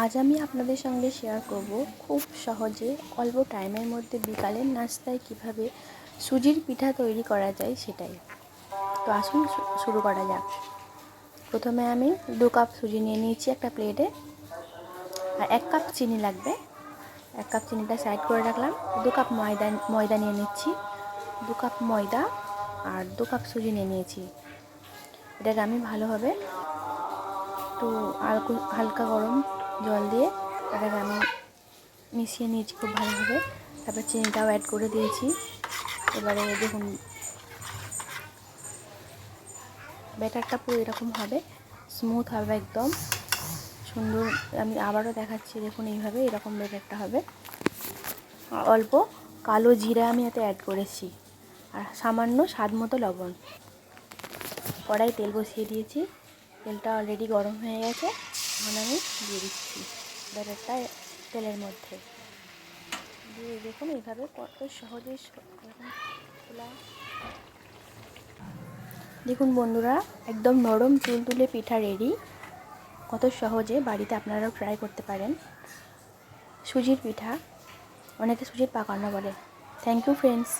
আজ আমি আপনাদের সঙ্গে শেয়ার করব খুব সহজে অল্প টাইমের মধ্যে বিকালের নাস্তায় কীভাবে সুজির পিঠা তৈরি করা যায় সেটাই। তো আসুন শুরু করা যাক। প্রথমে আমি দু কাপ সুজি নিয়ে নিয়েছি একটা প্লেটে আর এক কাপ চিনি লাগবে। এক কাপ চিনিটা সাইড করে রাখলাম। দু কাপ ময়দা ময়দা নিয়ে নিচ্ছি। দু কাপ ময়দা আর দু কাপ সুজি নিয়ে নিয়েছি। এটাকে আমি ভালোভাবে একটু হালকা গরম জল দিয়ে এটাকে আমি মিশিয়ে নিয়েছি খুব ভালোভাবে। তারপর চিনিটাও অ্যাড করে দিয়েছি। এবারে দেখুন, ব্যাটারটা পুরো এরকম হবে স্মুথ হবে একদম। সুন্দর, আমি আবারও দেখাচ্ছি, দেখুন এইভাবে এরকম ব্যাটারটা হবে। অল্প কালো জিরা আমি এতে অ্যাড করেছি। আর সামান্য স্বাদ মতো লবণ। কড়াই তেল বসিয়ে দিয়েছি। তেলটা অলরেডি গরম হয়ে গেছে। এখন আমি দিয়ে দিচ্ছি ব্যাটারটা তেলের মধ্যে। দিয়ে দেখুন এইভাবে কত সহজেই খোলা। দেখুন বন্ধুরা, একদম নরম তুলতুলে পিঠা রেডি কত সহজে বাড়িতে আপনারাও ট্রাই করতে পারেন। সুজির পিঠা, অনেকে সুজির পাকানো বলে। Thank you friends